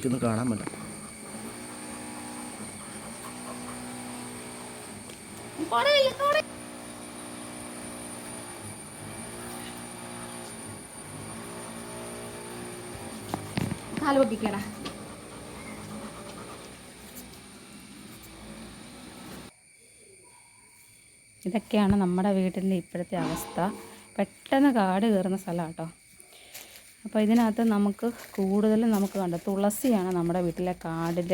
എനിക്കൊന്നും കാണാൻ പറ്റും. ഇതൊക്കെയാണ് നമ്മുടെ വീട്ടിന്റെ ഇപ്പോഴത്തെ അവസ്ഥ. പെട്ടെന്ന് കാട് കയറുന്ന സ്ഥലമാണ് കേട്ടോ അപ്പോൾ ഇതിനകത്ത് നമുക്ക് കൂടുതലും നമുക്ക് കണ്ടോ? തുളസിയാണ് നമ്മുടെ വീട്ടിലെ കാടിൽ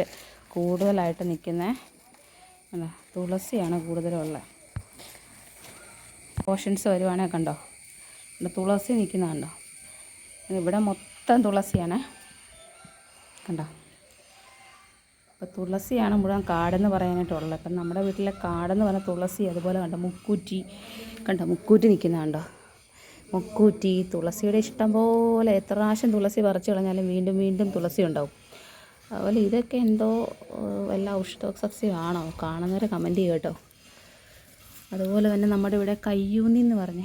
കൂടുതലായിട്ട് നിൽക്കുന്നത് തുളസിയാണ് കൂടുതലുള്ളത്. പോർഷൻസ് വരുവാണേ കണ്ടോ? തുളസി നിൽക്കുന്ന കണ്ടോ? ഇവിടെ മൊത്തം തുളസിയാണ്. കണ്ടോ? അപ്പോൾ തുളസിയാണ് മുഴുവൻ കാടെന്ന് പറയാനായിട്ടുള്ളത്. അപ്പം നമ്മുടെ വീട്ടിലെ കാടെന്ന് പറഞ്ഞാൽ തുളസി അതുപോലെ കണ്ടോ? മുക്കൂറ്റി. കണ്ടോ? മുക്കൂറ്റി നിൽക്കുന്ന കണ്ടോ? മുക്കൂറ്റി തുളസിയുടെ ഇഷ്ടം പോലെ എത്ര പ്രാവശ്യം തുളസി പറിച്ചു കളഞ്ഞാലും വീണ്ടും വീണ്ടും തുളസി ഉണ്ടാവും. അതുപോലെ ഇതൊക്കെ എന്തോ വല്ല ഔഷധ സസ്യമാണോ? കാണുന്നവരെ കമന്റ് ചെയ്യുക കേട്ടോ. അതുപോലെ തന്നെ നമ്മുടെ ഇവിടെ കയ്യൂന്നി എന്ന് പറഞ്ഞ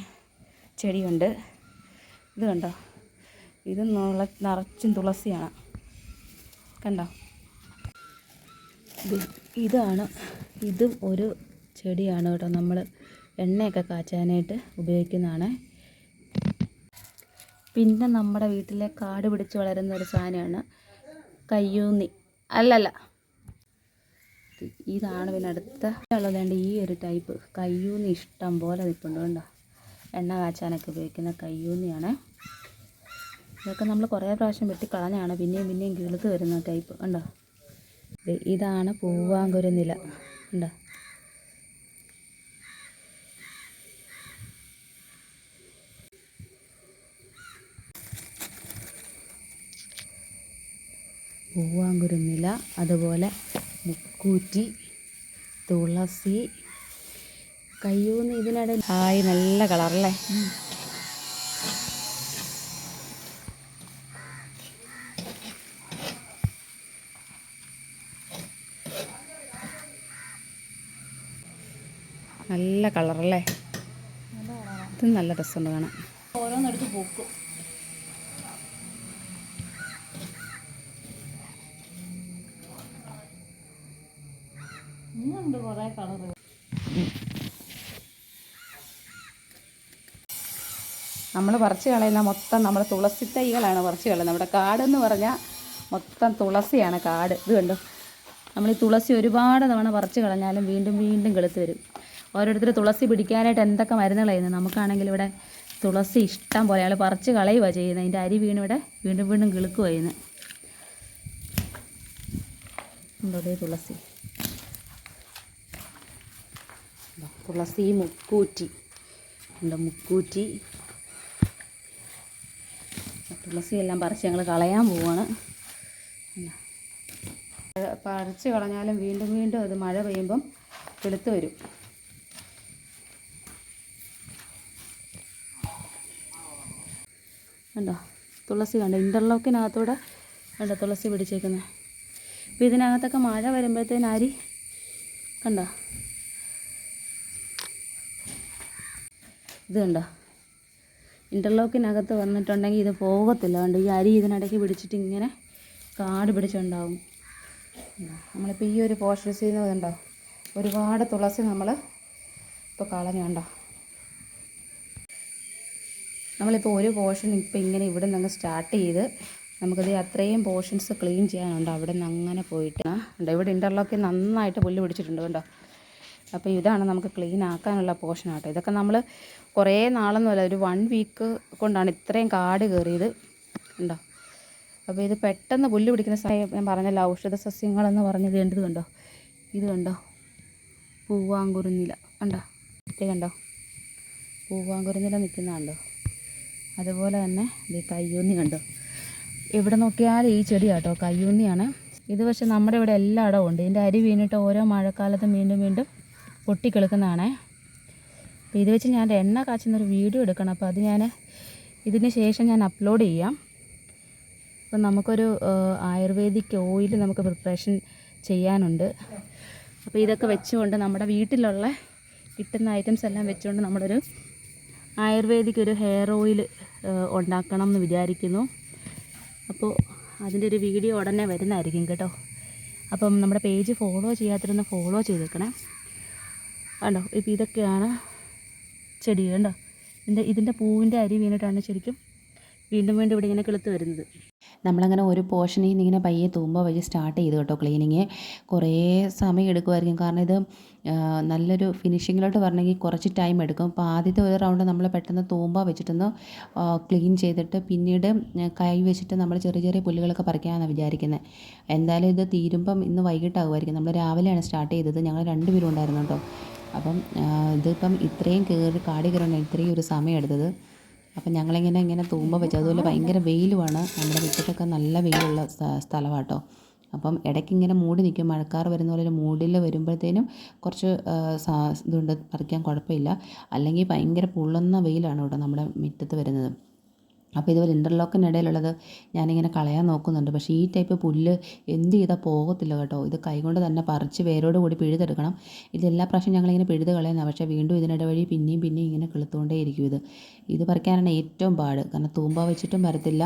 ചെടിയുണ്ട്. ഇത് കണ്ടോ? ഇത് നുള നിറച്ചും തുളസിയാണ്. കണ്ടോ? ഇത് ഇതാണ് ഇതും ഒരു ചെടിയാണ് കേട്ടോ. നമ്മൾ എണ്ണയൊക്കെ കാച്ചാനായിട്ട് ഉപയോഗിക്കുന്നതാണ്. പിന്നെ നമ്മുടെ വീട്ടിലെ കാട് പിടിച്ച് വളരുന്ന ഒരു സാധനമാണ് കയ്യൂന്നി. അല്ലല്ല. ഇതാണ് പിന്നെ അടുത്ത ഉള്ളതുകൊണ്ട് ഈ ഒരു ടൈപ്പ് കയ്യൂന്നി ഇഷ്ടം പോലെ നിൽപ്പുണ്ട് കണ്ടോ? എണ്ണ കാച്ചാനൊക്കെ ഉപയോഗിക്കുന്ന കയ്യൂന്നിയാണ്. ഇതൊക്കെ നമ്മൾ കുറേ പ്രാവശ്യം വെട്ടിക്കളഞ്ഞാണ് പിന്നെയും പിന്നെയും കിളുത്ത് വരുന്ന ടൈപ്പ് കണ്ടോ? ഇതാണ് പൂവാങ്കുരുനില. ഉണ്ടോ പൂവാങ്കുരുനില അതുപോലെ മുക്കൂറ്റി തുളസി കയ്യൂന്ന് ഇതിനിടയിൽ ഹായ് നല്ല കളറല്ലേ? നല്ല കളറല്ലേ? ഇത് നല്ല രസമുണ്ട് കാണാൻ. ഓരോന്നെടുത്ത് പൂക്കും. ഇന്നുണ്ട് കുറേ കളറ്. നമ്മൾ പറിച്ച് കളയുന്ന മൊത്തം നമ്മൾ തുളസി തൈകളാണ് പറിച്ച് കളയുന്നത്. നമ്മുടെ കാടെന്ന് പറഞ്ഞാൽ മൊത്തം തുളസിയാണ് കാട്. ഇത് കണ്ടോ? നമ്മൾ ഈ തുളസി ഒരുപാട് തവണ പറിച്ച് കളഞ്ഞാലും വീണ്ടും വീണ്ടും കെളുത്ത് വരും. ഓരോരുത്തർ തുളസി പിടിക്കാനായിട്ട് എന്തൊക്കെ മരുന്നുകളായിരുന്നു നമുക്കാണെങ്കിൽ ഇവിടെ തുളസി ഇഷ്ടം പോലെ. അയാൾ പറിച്ച് കളയുക ചെയ്യുന്നത്. അതിന്റെ അരി വീണ് ഇവിടെ വീണ്ടും വീണ്ടും കിളുക്കുക ചെയ്യുന്നത്. ഉണ്ടോ തുളസി? തുളസി മുക്കൂറ്റി. ഉണ്ട് മുക്കൂറ്റി. തുളസി എല്ലാം പറിച്ച് ഞങ്ങൾ കളയാൻ പോവാണ്. പറിച്ച് കളഞ്ഞാലും വീണ്ടും വീണ്ടും അത് മഴ പെയ്യുമ്പം വെളുത്ത് വരും. കണ്ടോ? തുളസി കണ്ടോ? ഇന്റർലോക്കിനകത്തൂടെ കണ്ടോ തുളസി പിടിച്ചേക്കുന്നത് അപ്പോൾ ഇതിനകത്തൊക്കെ മഴ വരുമ്പോഴത്തേന് അരി കണ്ടോ? ഇത് കണ്ടോ? ഇന്റർലോക്കിനകത്ത് വന്നിട്ടുണ്ടെങ്കിൽ ഇത് പോകത്തില്ല. കണ്ടോ? ഈ അരി ഇതിനിടയ്ക്ക് പിടിച്ചിട്ട് ഇങ്ങനെ കാട് പിടിച്ചുണ്ടാവും? നമ്മളിപ്പോൾ ഈ ഒരു പോഷൻ നിന്ന് കണ്ടോ? ഒരുപാട് തുളസി നമ്മൾ ഇപ്പോൾ കളഞ്ഞുണ്ടോ നമ്മളിപ്പോൾ ഒരു പോർഷൻ ഇപ്പോൾ ഇങ്ങനെ ഇവിടെ നിന്ന് സ്റ്റാർട്ട് ചെയ്ത് നമുക്കത് അത്രയും പോർഷൻസ് ക്ലീൻ ചെയ്യാനുണ്ട്. അവിടെ നിന്ന് അങ്ങനെ പോയിട്ട് ഉണ്ട് ഇവിടെ ഇന്റർലോക്കിൽ നന്നായിട്ട് പുല്ല് പിടിച്ചിട്ടുണ്ട് കണ്ടോ? അപ്പോൾ ഇതാണ് നമുക്ക് ക്ലീൻ ആക്കാനുള്ള പോർഷൻ ആട്ടോ. ഇതൊക്കെ നമ്മൾ കുറേ നാളൊന്നുമല്ല ഒരു വൺ വീക്ക് കൊണ്ടാണ് ഇത്രയും കാട് കയറിയത് ഉണ്ടോ അപ്പോൾ ഇത് പെട്ടെന്ന് പുല്ല് പിടിക്കുന്ന സമയം ഞാൻ പറഞ്ഞല്ലോ ഔഷധ സസ്യങ്ങളെന്ന് പറഞ്ഞത് കണ്ടത് കണ്ടോ? ഇത് കണ്ടോ? പൂവാങ്കുരുന്നില. കണ്ടോ? ഇത് കണ്ടോ? പൂവാങ്കുരുന്നില നിൽക്കുന്ന കണ്ടോ? അതുപോലെ തന്നെ ഇത് കയ്യൂന്നി കണ്ടോ? എവിടെ നോക്കിയാലും ഈ ചെടി കേട്ടോ കയ്യൂന്നിയാണ്. ഇത് പക്ഷെ നമ്മുടെ ഇവിടെ എല്ലായിടവും ഉണ്ട്. ഇതിന്റെ അരി വീണിട്ട് ഓരോ മഴക്കാലത്തും വീണ്ടും വീണ്ടും പൊട്ടിക്കിളുക്കുന്നതാണേ. അപ്പോൾ ഇത് വെച്ച് ഞാൻ എണ്ണ കാച്ചുന്നൊരു വീഡിയോ എടുക്കണം. അപ്പോൾ അത് ഞാൻ ഇതിന് ശേഷം ഞാൻ അപ്ലോഡ് ചെയ്യാം. അപ്പം നമുക്കൊരു ആയുർവേദിക് ഓയിൽ നമുക്ക് പ്രിപ്പറേഷൻ ചെയ്യാനുണ്ട്. അപ്പോൾ ഇതൊക്കെ വെച്ചുകൊണ്ട് നമ്മുടെ വീട്ടിലുള്ള കിട്ടുന്ന ഐറ്റംസ് എല്ലാം വെച്ചുകൊണ്ട് നമ്മളൊരു ആയുർവേദിക് ഒരു ഹെയർ ഓയിൽ ഉണ്ടാക്കണം എന്ന് വിചാരിക്കുന്നു. അപ്പോൾ അതിന്റെ ഒരു വീഡിയോ ഉടനെ വരുന്നതായിരിക്കും കേട്ടോ. അപ്പം നമ്മുടെ പേജ് ഫോളോ ചെയ്യാത്തിരുന്ന് ഫോളോ ചെയ്തേക്കണേ. കണ്ടോ? ഇപ്പം ഇതൊക്കെയാണ് ചെടി കണ്ടോ? ഇതിന്റെ ഇതിന്റെ പൂവിന്റെ അരി വീണിട്ടാണ് ശരിക്കും വീണ്ടും വീണ്ടും ഇവിടെ ഇങ്ങനെ കിളുത്ത് വരുന്നത്. നമ്മളങ്ങനെ ഒരു പോർഷനിൽ നിന്ന് ഇങ്ങനെ പയ്യെ തൂമ്പ വഴി സ്റ്റാർട്ട് ചെയ്തു കേട്ടോ ക്ലീനിങ്. കുറേ സമയം എടുക്കുമായിരിക്കും. കാരണം ഇത് നല്ലൊരു ഫിനിഷിങ്ങിലോട്ട് വരണമെങ്കിൽ കുറച്ച് ടൈം എടുക്കും. അപ്പോൾ ആദ്യത്തെ ഒരു റൗണ്ട് നമ്മൾ പെട്ടെന്ന് തൂമ്പ വെച്ചിട്ടൊന്ന് ക്ലീൻ ചെയ്തിട്ട് പിന്നീട് കൈ വെച്ചിട്ട് നമ്മൾ ചെറിയ ചെറിയ പുല്ലുകളൊക്കെ പറിക്കാമെന്നാണ് വിചാരിക്കുന്നത്. എന്തായാലും ഇത് തീരുമ്പം ഇന്ന് വൈകിട്ടാകുമായിരിക്കും. നമ്മൾ രാവിലെയാണ് സ്റ്റാർട്ട് ചെയ്തത്. ഞങ്ങൾ രണ്ടുപേരും ഉണ്ടായിരുന്നു കേട്ടോ. അപ്പം ഇതിപ്പം ഇത്രയും കയറി കാടി കയറണം ഇത്രയും ഒരു സമയം എടുത്തത്. അപ്പം ഞങ്ങളിങ്ങനെ ഇങ്ങനെ തൂമ്പ വെച്ചു അതുപോലെ ഭയങ്കര വെയിലുമാണ്. നമ്മുടെ മുറ്റത്തൊക്കെ നല്ല വെയിലുള്ള സ്ഥ- സ്ഥലമാണ് അപ്പം ഇടയ്ക്ക് ഇങ്ങനെ മൂടി നിൽക്കും. മഴക്കാർ വരുന്ന പോലെ ഒരു മൂടിൽ വരുമ്പോഴത്തേനും കുറച്ച് ഇതുണ്ട്. പറിക്കാൻ കുഴപ്പമില്ല. അല്ലെങ്കിൽ ഭയങ്കര പൊള്ളുന്ന വെയിലാണ് ഇവിടെ നമ്മുടെ മുറ്റത്ത് വരുന്നത്. അപ്പോൾ ഇതുപോലെ ഇന്റർലോക്കിനിടയിലുള്ളത് ഞാനിങ്ങനെ കളയാൻ നോക്കുന്നുണ്ട്. പക്ഷേ ഈ ടൈപ്പ് പുല്ല് എന്ത് ചെയ്താൽ പോകത്തില്ല കേട്ടോ. ഇത് കൈകൊണ്ട് തന്നെ പറിച്ച് വേരോട് കൂടി പിഴുതെടുക്കണം. ഇത് എല്ലാ പ്രാവശ്യം ഞങ്ങളിങ്ങനെ പിഴുത് കളയുന്നത്. പക്ഷേ വീണ്ടും ഇതിനിടെ വഴി പിന്നെയും പിന്നെയും ഇങ്ങനെ കിളുത്തുകൊണ്ടേയിരിക്കും ഇത്. ഇത് പറിക്കാനാണ് ഏറ്റവും പാട്. കാരണം തൂമ്പ വെച്ചിട്ടും വരത്തില്ല.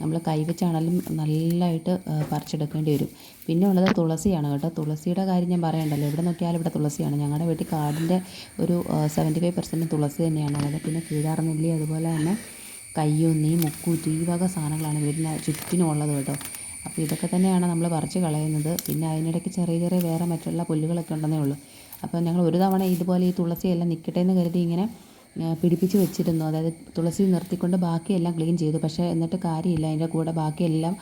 നമ്മൾ കൈ വെച്ചാണെങ്കിലും നല്ലതായിട്ട് പറിച്ചെടുക്കേണ്ടി വരും. പിന്നെ ഉള്ളത് തുളസിയാണ് കേട്ടോ. തുളസിയുടെ കാര്യം ഞാൻ പറയണ്ടല്ലോ. എവിടെ നോക്കിയാലും ഇവിടെ തുളസിയാണ്. ഞങ്ങളുടെ വീട്ടിൽ കാടിന്റെ ഒരു സെവന്റി ഫൈവ് പെർസെന്റ് തുളസി തന്നെയാണ് അതായത് പിന്നെ കീഴാർനെല്ലി അതുപോലെ തന്നെ കയ്യൊന്നി മുക്കൂറ്റി ഈ വക സാധനങ്ങളാണ് വീടിന് ചുറ്റിനും ഉള്ളത് കേട്ടോ. അപ്പോൾ ഇതൊക്കെ തന്നെയാണ് നമ്മൾ പറിച്ച് കളയുന്നത്. പിന്നെ അതിനിടയ്ക്ക് ചെറിയ ചെറിയ വേറെ മറ്റുള്ള പുല്ലുകളൊക്കെ ഉണ്ടെന്നേ ഉള്ളൂ. അപ്പോൾ ഞങ്ങൾ ഒരു തവണ ഇതുപോലെ ഈ തുളസിയെല്ലാം നിൽക്കട്ടെ എന്ന് കരുതി ഇങ്ങനെ പിടിപ്പിച്ച് വെച്ചിരുന്നു. അതായത് തുളസി നിർത്തിക്കൊണ്ട് ബാക്കിയെല്ലാം ക്ലീൻ ചെയ്തു. പക്ഷേ എന്നിട്ട് കാര്യമില്ല. അതിന്റെ കൂടെ ബാക്കിയെല്ലാം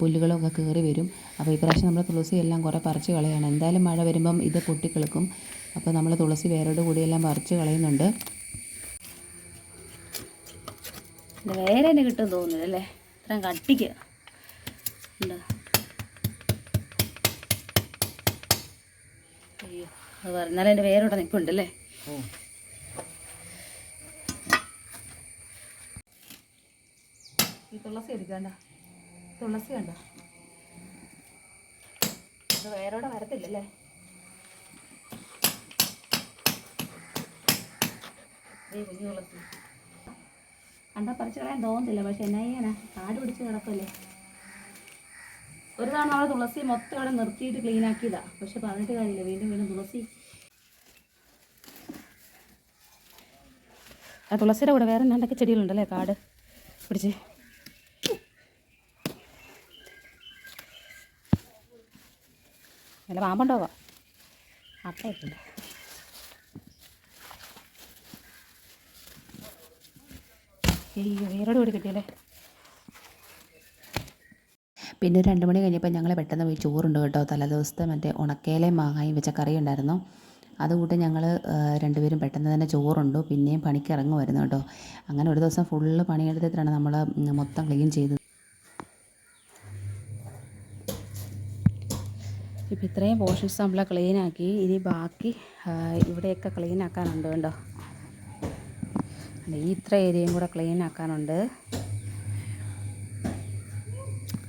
പുല്ലുകളൊക്കെ കയറി വരും. അപ്പോൾ ഈ ഇപ്രാവശ്യം നമ്മൾ തുളസി എല്ലാം കുറേ പറിച്ച് കളയാണ്. എന്തായാലും മഴ വരുമ്പം ഇത് പൊട്ടിക്കിളുക്കും. അപ്പോൾ നമ്മൾ തുളസി വേരോട് കൂടിയെല്ലാം പറിച്ച് കളയുന്നുണ്ട്. ഇത് വേറെ തന്നെ കിട്ടും തോന്നുന്നില്ല അല്ലേ? ഇത്രയും കട്ടിക്ക്. ഉണ്ടോ? അയ്യോ അത് പറഞ്ഞാലും എന്റെ വേറെ ഇവിടെ നിൽപ്പുണ്ടല്ലേ ഈ തുളസി എടുക്കണ്ട? തുളസി കണ്ട? അത് വേരോടെ വരത്തില്ലല്ലേ? ഈ കുഞ്ഞു തുളസി. കണ്ടാൽ പറിച്ചു കളയാൻ തോന്നുന്നില്ല പക്ഷെ എന്നാ കാട് പിടിച്ച് കിടക്കല്ലേ ഒരു തവണ നമ്മൾ തുളസി മൊത്തം അവിടെ നിർത്തിയിട്ട് ക്ലീൻ ആക്കിയതാ. പക്ഷെ പറഞ്ഞിട്ട് കാര്യമില്ല വീണ്ടും വീണ്ടും തുളസി. ആ തുളസിയുടെ കൂടെ വേറെ രണ്ടൊക്കെ ചെടികളുണ്ടല്ലേ കാട് പിടിച്ച്? നല്ല പാമ്പുണ്ടാവാ അട്ടയിട്ടുണ്ട് അയ്യോ വേരോട് കൂടി കിട്ടിയല്ലേ? പിന്നെ ഒരു രണ്ട് മണി കഴിഞ്ഞപ്പോൾ ഞങ്ങൾ പെട്ടെന്ന് പോയി ചോറുണ്ട് കേട്ടോ. തലേദിവസത്തെ മറ്റേ ഉണക്കേലയും മാങ്ങായും വെച്ച കറി ഉണ്ടായിരുന്നു അതുകൂട്ട് ഞങ്ങൾ രണ്ടുപേരും പെട്ടെന്ന് തന്നെ ചോറുണ്ടു. പിന്നെയും പണിക്ക് ഇറങ്ങുമായിരുന്നു കേട്ടോ. അങ്ങനെ ഒരു ദിവസം ഫുള്ള് പണിയെടുത്തിട്ടാണ് നമ്മൾ മൊത്തം ക്ലീൻ ചെയ്തത് ഇപ്പം ഇത്രയും പോർഷൻസ് നമ്മൾ ക്ലീനാക്കി. ഇനി ബാക്കി ഇവിടെയൊക്കെ ക്ലീനാക്കാനുണ്ട് കേട്ടോ. ഇത്ര ഏരിയയും കൂടെ ക്ലീൻ ആക്കാനുണ്ട്.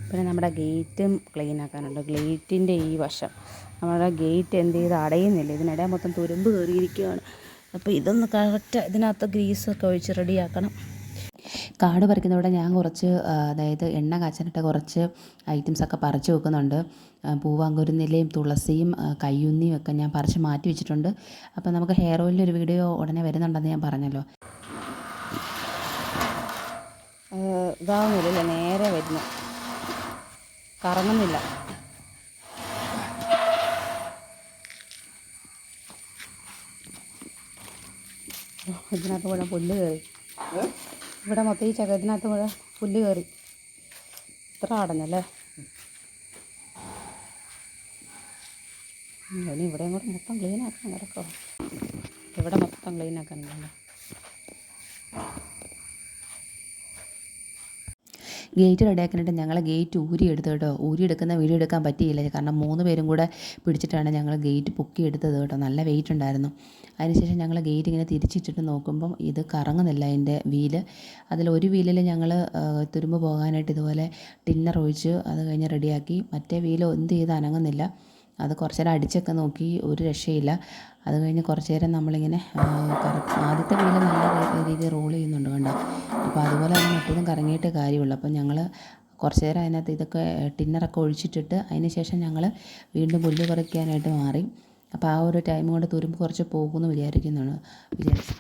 പിന്നെ നമ്മുടെ ഗേറ്റും ക്ലീൻ ആക്കാനുണ്ട്. ഗേറ്റിന്റെ ഈ വശം. നമ്മുടെ ഗേറ്റ് എന്ത് ചെയ്ത് അടയുന്നില്ല. ഇതിനിടെ മൊത്തം തുരുമ്പ് കയറിയിരിക്കുകയാണ്. അപ്പോൾ ഇതൊന്ന് കറക്റ്റ് ഇതിനകത്ത് ഗ്രീസൊക്കെ ഒഴിച്ച് റെഡിയാക്കണം കാട് പറിക്കുന്നവിടെ ഞാൻ കുറച്ച് അതായത് എണ്ണ കാച്ചാനിട്ട് കുറച്ച് ഐറ്റംസൊക്കെ പറിച്ച് വെക്കുന്നുണ്ട്. പൂവാങ്കുരുന്നിലയും തുളസിയും കയ്യുന്നിയും ഒക്കെ ഞാൻ പറിച്ച് മാറ്റി വെച്ചിട്ടുണ്ട്. അപ്പോൾ നമുക്ക് ഹെയർ ഓയിലിന്റെ ഒരു വീഡിയോ ഉടനെ വരുന്നുണ്ടെന്ന് ഞാൻ പറഞ്ഞല്ലോ. ഇതാവുന്നില്ല നേരെ വരുന്നു. കറങ്ങുന്നില്ല. ഇതിനകത്ത് മുഴുവൻ പുല്ല് കയറി ഇവിടെ മൊത്തം ഈ ചകത്തിനകത്ത് മുഴുവൻ പുല്ല് കയറി ഇത്ര അടഞ്ഞല്ലേ ഇനി ഇവിടെയും കൂടെ മൊത്തം ക്ലീൻ ആക്കാൻ കിടക്കോ ഇവിടെ മൊത്തം ക്ലീൻ ആക്കാനുണ്ടല്ലോ ഗേറ്റ് റെഡിയാക്കാനായിട്ട് ഞങ്ങളെ ഗേറ്റ് ഊരി എടുത്തു കേട്ടോ. ഊരി എടുക്കുന്ന വീഡിയോ എടുക്കാൻ പറ്റിയില്ല. കാരണം മൂന്ന് പേരും കൂടെ പിടിച്ചിട്ടാണ് ഞങ്ങൾ ഗേറ്റ് പൊക്കി എടുത്തത് കേട്ടോ. നല്ല വെയിറ്റ് ഉണ്ടായിരുന്നു. അതിനുശേഷം ഞങ്ങൾ ഗേറ്റ് ഇങ്ങനെ തിരിച്ചിട്ടിട്ട് നോക്കുമ്പം ഇത് കറങ്ങുന്നില്ല അതിന്റെ വീൽ അതിൽ ഒരു വീലിൽ ഞങ്ങൾ തുരുമ്പ് പോകാനായിട്ട് ഇതുപോലെ ടിന്നർ ഒഴിച്ച് അത് കഴിഞ്ഞ് റെഡിയാക്കി മറ്റേ വീൽ എന്ത് ചെയ്ത് അനങ്ങുന്നില്ല. അത് കുറച്ച് നേരം അടിച്ചൊക്കെ നോക്കി ഒരു രക്ഷയില്ല. അത് കഴിഞ്ഞ് കുറച്ച് നേരം നമ്മളിങ്ങനെ ആദ്യത്തെ വീൽ നല്ല രീതിയിൽ റോൾ ചെയ്യുന്നുണ്ട് കണ്ടോ? അപ്പോൾ അതുപോലെ തന്നെ മറ്റേതും കറങ്ങിയിട്ട് കാര്യമുള്ളൂ. അപ്പോൾ ഞങ്ങൾ കുറച്ച് നേരം അതിനകത്ത് ഇതൊക്കെ ടിന്നറൊക്കെ ഒഴിച്ചിട്ടിട്ട് അതിന് ശേഷം ഞങ്ങൾ വീണ്ടും പുല്ല് പറിക്കാനായിട്ട് മാറി. അപ്പോൾ ആ ഒരു ടൈം കൊണ്ട് തുരുമ്പ് കുറച്ച് പോകുമെന്ന് വിചാരിക്കുന്നതാണ് വിചാരിച്ചു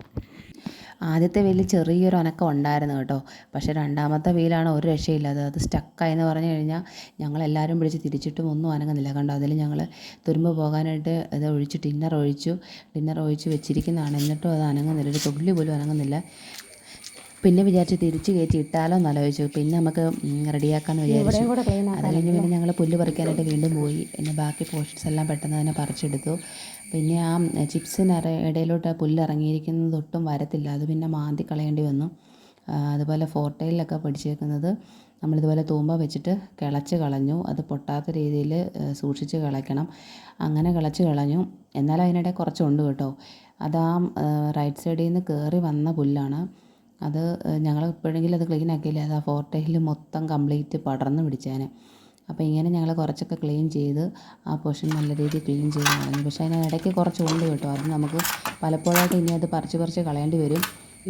ആദ്യത്തെ വെയിൽ ചെറിയൊരു അനക്കം ഉണ്ടായിരുന്നു കേട്ടോ. പക്ഷേ രണ്ടാമത്തെ വെയിലാണ് ഒരു രക്ഷയില്ലാതെ അത് സ്റ്റക്കായെന്ന് പറഞ്ഞു കഴിഞ്ഞാൽ ഞങ്ങളെല്ലാവരും പിടിച്ച് തിരിച്ചിട്ടും ഒന്നും അനങ്ങുന്നില്ല. കണ്ടോ? അതിൽ ഞങ്ങൾ തുരുമ്പ് പോകാനായിട്ട് ഇത് ഒഴിച്ച് ഡിന്നർ ഒഴിച്ചു. ടിന്നർ ഒഴിച്ച് വെച്ചിരിക്കുന്നതാണ്. എന്നിട്ടും അത് അനങ്ങുന്നില്ല. ഒരു തുള്ളി പോലും അനങ്ങുന്നില്ല. പിന്നെ വിചാരിച്ച് തിരിച്ച് കയറ്റി ഇട്ടാലോ എന്ന് ആലോചിച്ചു. പിന്നെ നമുക്ക് റെഡിയാക്കാമെന്ന് വിചാരിച്ചു. അത് കഴിഞ്ഞ് പിന്നെ ഞങ്ങൾ പുല്ല് പറിക്കാനായിട്ട് വീണ്ടും പോയി. പിന്നെ ബാക്കി പോർഷൻസ് എല്ലാം പെട്ടെന്ന് തന്നെ പറിച്ചെടുത്തു. പിന്നെ ആ ചിപ്സിന് ഇടയിലോട്ട് ആ പുല്ല് ഇറങ്ങിയിരിക്കുന്നത് ഒട്ടും വരത്തില്ല. അത് പിന്നെ മാന്തി കളയേണ്ടി വന്നു. അതുപോലെ ഫോർട്ടയിലൊക്കെ പിടിച്ചേക്കുന്നത് നമ്മളിതുപോലെ തൂമ്പ വെച്ചിട്ട് കിളച്ച് കളഞ്ഞു. അത് പൊട്ടാത്ത രീതിയിൽ സൂക്ഷിച്ച് കളയ്ക്കണം. അങ്ങനെ കിളച്ച് കളഞ്ഞു. എന്നാൽ അതിനിടെ കുറച്ചുണ്ട് കേട്ടോ. അത് ആ റൈറ്റ് സൈഡിൽ നിന്ന് കയറി വന്ന പുല്ലാണ്. അത് ഞങ്ങൾ ഇപ്പോഴെങ്കിലും അത് ക്ലീൻ ആക്കിയില്ല. അത് ആ ഫോർട്ടയിൽ മൊത്തം കംപ്ലീറ്റ് പടർന്ന് പിടിച്ചേനെ. അപ്പോൾ ഇങ്ങനെ ഞങ്ങൾ കുറച്ചൊക്കെ ക്ലീൻ ചെയ്ത് ആ പോർഷൻ നല്ല രീതിയിൽ ക്ലീൻ ചെയ്ത് കളഞ്ഞു. പക്ഷേ അതിന് ഇടയ്ക്ക് കുറച്ച് ഉണ്ട് കേട്ടോ അത് നമുക്ക് പലപ്പോഴായിട്ട് ഇനി അത് പറിച്ച് പറിച്ച് കളയേണ്ടി വരും.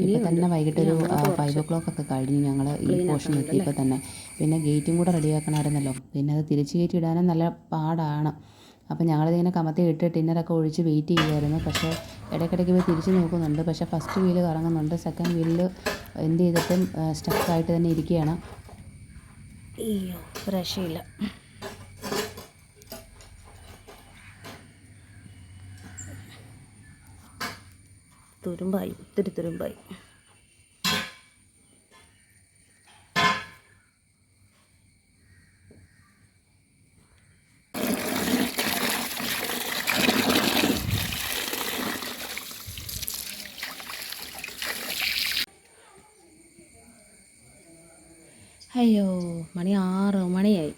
ഇപ്പം തന്നെ വൈകിട്ട് ഒരു ഫൈവ് ഒ ക്ലോക്ക് ഒക്കെ കഴിഞ്ഞ് ഞങ്ങൾ ഈ പോർഷൻ എത്തിയപ്പോൾ തന്നെ. പിന്നെ ഗേറ്റും കൂടെ റെഡിയാക്കണമായിരുന്നല്ലോ പിന്നെ അത് തിരിച്ച് കയറ്റി ഇടാനും നല്ല പാടാണ്. അപ്പം ഞങ്ങളിതിങ്ങനെ കമത്തി ഇട്ട് ടിന്നറൊക്കെ ഒഴിച്ച് വെയിറ്റ് ചെയ്യുമായിരുന്നു പക്ഷേ ഇടയ്ക്കിടയ്ക്ക് പോയി തിരിച്ച് നോക്കുന്നുണ്ട്. പക്ഷേ ഫസ്റ്റ് വീൽ കറങ്ങുന്നുണ്ട്. സെക്കൻഡ് വീലിൽ എന്ത് ചെയ്തിട്ടും സ്റ്റക്കായിട്ട് തന്നെ ഇരിക്കുകയാണ്. അയ്യോ രക്ഷയില്ല തുരുമ്പായി ഒത്തിരി തുരുമ്പായി. അയ്യോ. മണി ആറ് മണിയായി.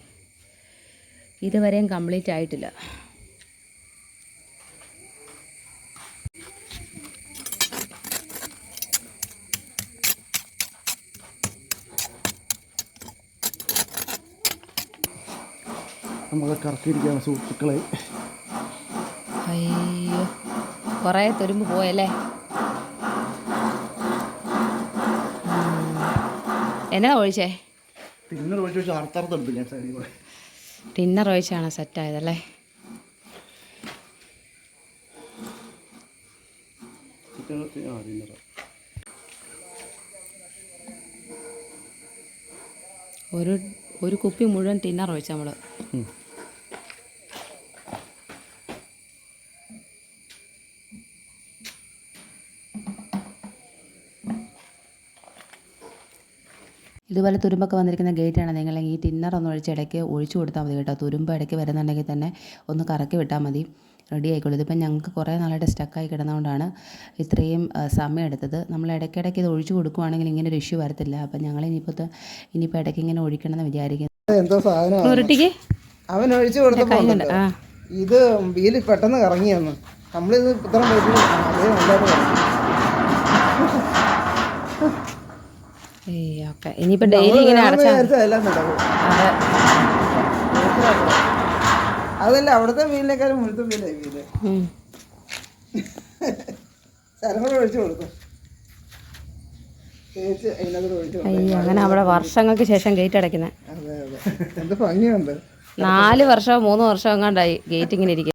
ഇതുവരെയും കംപ്ലീറ്റ് ആയിട്ടില്ല. നമ്മളെ കറക്കിയിരിക്കുകയാണ് സുഹൃത്തുക്കളെ. അയ്യോ കുറേ തുരുമ്പ് പോയല്ലേ? എന്നാ ഒഴിച്ചേ? പിന്നെ ഒഴിച്ച് വെച്ച് അറുത്തറുത്തെടുത്തു ഞാൻ സൈഡിൽ കൂടെ ടിന്നർ ഒഴിച്ചാണ് സെറ്റായതല്ലേ ഒരു ഒരു കുപ്പി മുഴുവൻ ടിന്നർ ഒഴിച്ചാൽ നമ്മൾ ഇതുപോലെ തുരുമ്പൊക്കെ വന്നിരിക്കുന്ന ഗേറ്റാണ്. നിങ്ങൾ ഈ ടിന്നർ ഒന്ന് ഒഴിച്ച് ഇടയ്ക്ക് ഒഴിച്ചു കൊടുത്താൽ മതി കേട്ടോ. തുരുമ്പ് ഇടയ്ക്ക് വരുന്നുണ്ടെങ്കിൽ തന്നെ ഒന്ന് കറക്കി വിട്ടാൽ മതി. റെഡി ആയിക്കോളൂ. ഇതിപ്പോൾ ഞങ്ങൾക്ക് കുറേ നാളായിട്ട് സ്റ്റക്കായി കിടന്നുകൊണ്ടാണ് ഇത്രയും സമയം എടുത്തത്. നമ്മൾ ഇടയ്ക്കിടയ്ക്ക് ഇത് ഒഴിച്ചു കൊടുക്കുവാണെങ്കിൽ ഇങ്ങനെ ഒരു ഇഷ്യൂ വരത്തില്ല. അപ്പം ഞങ്ങൾ ഇനിയിപ്പോൾ ഇനിയിപ്പോൾ ഇടയ്ക്ക് ഇങ്ങനെ ഒഴിക്കണമെന്ന് വിചാരിക്കുന്നു. എന്തോ സാധനം അവൻ ഒഴിച്ചു കൊടുത്തപ്പോൾ ഇത് വീൽ പെട്ടെന്ന് കറങ്ങിയെന്ന്. നമ്മളിത് ഇത്ര ഓക്കെ ഇനിയിപ്പോൾ ഡെയിലി ഇങ്ങനെ അതല്ല അവിടുത്തെ മീനിനേക്കാളും മുഴുത്ത വീലായി മീന്. ശരം ഒഴിച്ചു കൊടുക്കും. അയ്യോ അങ്ങനെ അവിടെ വർഷങ്ങൾക്ക് ശേഷം ഗേറ്റ് അടയ്ക്കുന്നത് നാല് വർഷമോ മൂന്ന് വർഷമോ എങ്ങാണ്ടായി ഗേറ്റ് ഇങ്ങനെ ഇരിക്കും